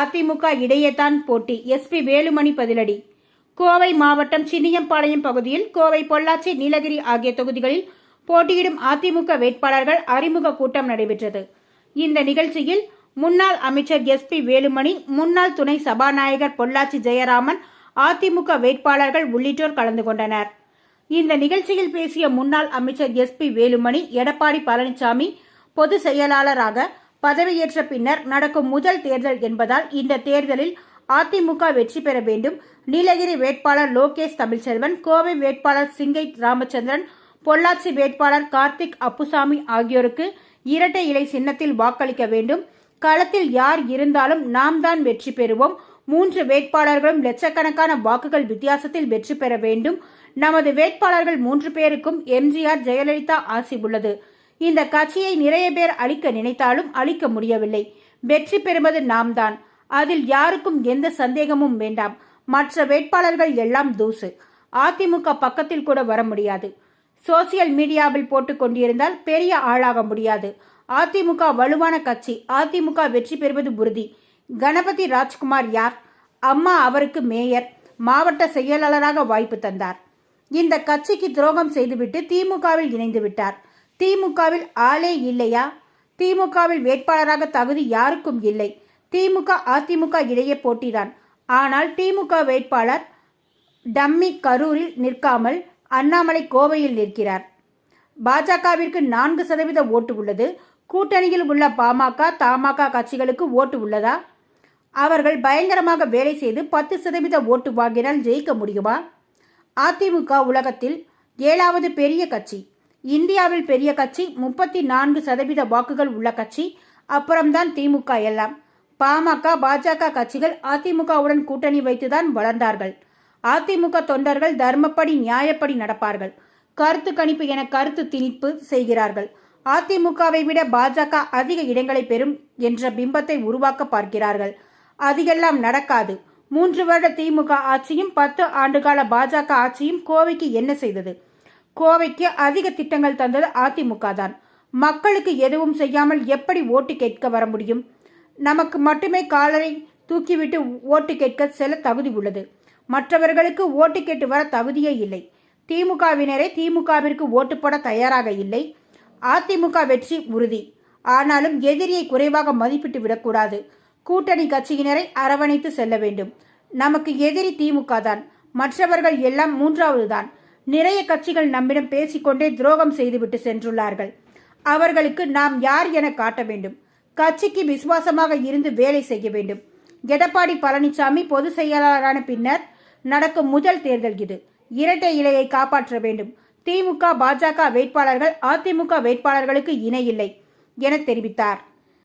அதிமுக இடையேதான் போட்டி. எஸ்பி வேலுமணி பதிலடி. கோவை மாவட்டம் சின்னியம்பாளையம் பகுதியில் கோவை பொள்ளாச்சி நீலகிரி ஆகிய தொகுதிகளில் போட்டியிடும் அதிமுக வேட்பாளர்கள் அறிமுக கூட்டம் நடைபெற்றது. இந்த நிகழ்ச்சியில் முன்னாள் அமைச்சர் எஸ் பி வேலுமணி முன்னாள் துணை சபாநாயகர் பொள்ளாச்சி ஜெயராமன் அதிமுக வேட்பாளர்கள் உள்ளிட்டோர் கலந்து கொண்டனர். இந்த நிகழ்ச்சியில் பேசிய முன்னாள் அமைச்சர் எஸ் பி வேலுமணி எடப்பாடி பழனிசாமி பொதுச் செயலாளராக பதவியேற்ற பின்னர் நடக்கும் முதல் தேர்தல் என்பதால் இந்த தேர்தலில் அதிமுக வெற்றி பெற வேண்டும். நீலகிரி வேட்பாளர் லோகேஷ் தமிழ்ச்செல்வன் கோவை வேட்பாளர் சிங்கை ராமச்சந்திரன் பொள்ளாச்சி வேட்பாளர் கார்த்திக் அப்புசாமி ஆகியோருக்கு இரட்டை இலை சின்னத்தில் வாக்களிக்க வேண்டும். களத்தில் யார் இருந்தாலும் நாம் தான் வெற்றி பெறுவோம். மூன்று வேட்பாளர்களும் லட்சக்கணக்கான வாக்குகள் வித்தியாசத்தில் வெற்றி பெற வேண்டும். நமது வேட்பாளர்கள் மூன்று பேருக்கும் எம்ஜிஆர் ஜெயலலிதா ஆசி உள்ளது. இந்த கட்சியை நிறைய பேர் அழிக்க நினைத்தாலும் அழிக்க முடியவில்லை. வெற்றி பெறுவது நாம் தான் அதில் யாருக்கும் எந்த சந்தேகமும் வேண்டாம். மற்ற வேட்பாளர்கள் எல்லாம் தூசு. அதிமுக பக்கத்தில் கூட வர முடியாது. சோசியல் மீடியாவில் போட்டுக் கொண்டிருந்தால் பெரிய ஆளாக முடியாது. அதிமுக வலுவான கட்சி. அதிமுக வெற்றி பெறுவது உறுதி. கணபதி ராஜ்குமார் யார்? அம்மா அவருக்கு மேயர். மாவட்ட செயலாளராக வாய்ப்பு தந்தார். இந்த கட்சிக்கு துரோகம் செய்துவிட்டு திமுகவில் இணைந்து விட்டார். திமுகவில் ஆளே இல்லையா? திமுகவில் வேட்பாளராக தகுதி யாருக்கும் இல்லை. திமுக அதிமுக இடையே போட்டிதான். ஆனால் திமுக வேட்பாளர் டம்மி கரூரில் நிற்காமல் அண்ணாமலை கோவையில் நிற்கிறார். பாஜகவிற்கு நான்கு சதவீத ஓட்டு உள்ளது. கூட்டணியில் உள்ள பாமக தமாக கட்சிகளுக்கு ஓட்டு உள்ளதா? அவர்கள் பயங்கரமாக வேலை செய்து பத்து சதவீத ஓட்டு வாங்கினால் ஜெயிக்க முடியுமா? அதிமுக உலகத்தில் ஏழாவது பெரிய கட்சி. இந்தியாவில் பெரிய கட்சி முப்பத்தி நான்கு சதவீத வாக்குகள் உள்ள கட்சி அப்புறம்தான் திமுக எல்லாம். பாமக பாஜக கட்சிகள் அதிமுகவுடன் கூட்டணி வைத்துதான் வளர்ந்தார்கள். அதிமுக தொண்டர்கள் தர்மப்படி நியாயப்படி நடப்பார்கள். கருத்து கணிப்பு என கருத்து திணிப்பு செய்கிறார்கள். அதிமுகவை விட பாஜக அதிக இடங்களை பெறும் என்ற பிம்பத்தை உருவாக்க பார்க்கிறார்கள். அதிகெல்லாம் நடக்காது. மூன்று வருட திமுக ஆட்சியும் பத்து ஆண்டுகால பாஜக ஆட்சியும் கோவைக்கு என்ன செய்தது? கோவைக்கு அதிக திட்டங்கள் தந்தது அதிமுக தான் மக்களுக்கு எதுவும் செய்யாமல் எப்படி ஓட்டு கேட்க வர முடியும்? நமக்கு மட்டுமே காலரை தூக்கிவிட்டு ஓட்டு கேட்க செல்ல தகுதி உள்ளது. மற்றவர்களுக்கு ஓட்டு கேட்டு வர தகுதியே இல்லை. திமுகவினரே திமுகவிற்கு ஓட்டு போட தயாராக இல்லை. அதிமுக வெற்றி உறுதி. ஆனாலும் எதிரியை குறைவாக மதிப்பிட்டு விடக்கூடாது. கூட்டணி கட்சியினரை அரவணைத்து செல்ல வேண்டும். நமக்கு எதிரி திமுக தான் மற்றவர்கள் எல்லாம் மூன்றாவது தான் நிறைய கட்சிகள் நம்மிடம் பேசிக்கொண்டே துரோகம் செய்துவிட்டு சென்றுள்ளார்கள். அவர்களுக்கு நாம் யார் என காட்ட வேண்டும்? கட்சிக்கு விசுவாசமாக இருந்து வேலை செய்ய வேண்டும். எடப்பாடி பழனிசாமி பொதுச் செயலாளரான பின்னர் நடக்கும் முதல் தேர்தல் இது. இரட்டை இலையை காப்பாற்ற வேண்டும். திமுக பாஜக வேட்பாளர்கள் அதிமுக வேட்பாளர்களுக்கு இணையில்லை என தெரிவித்தார்.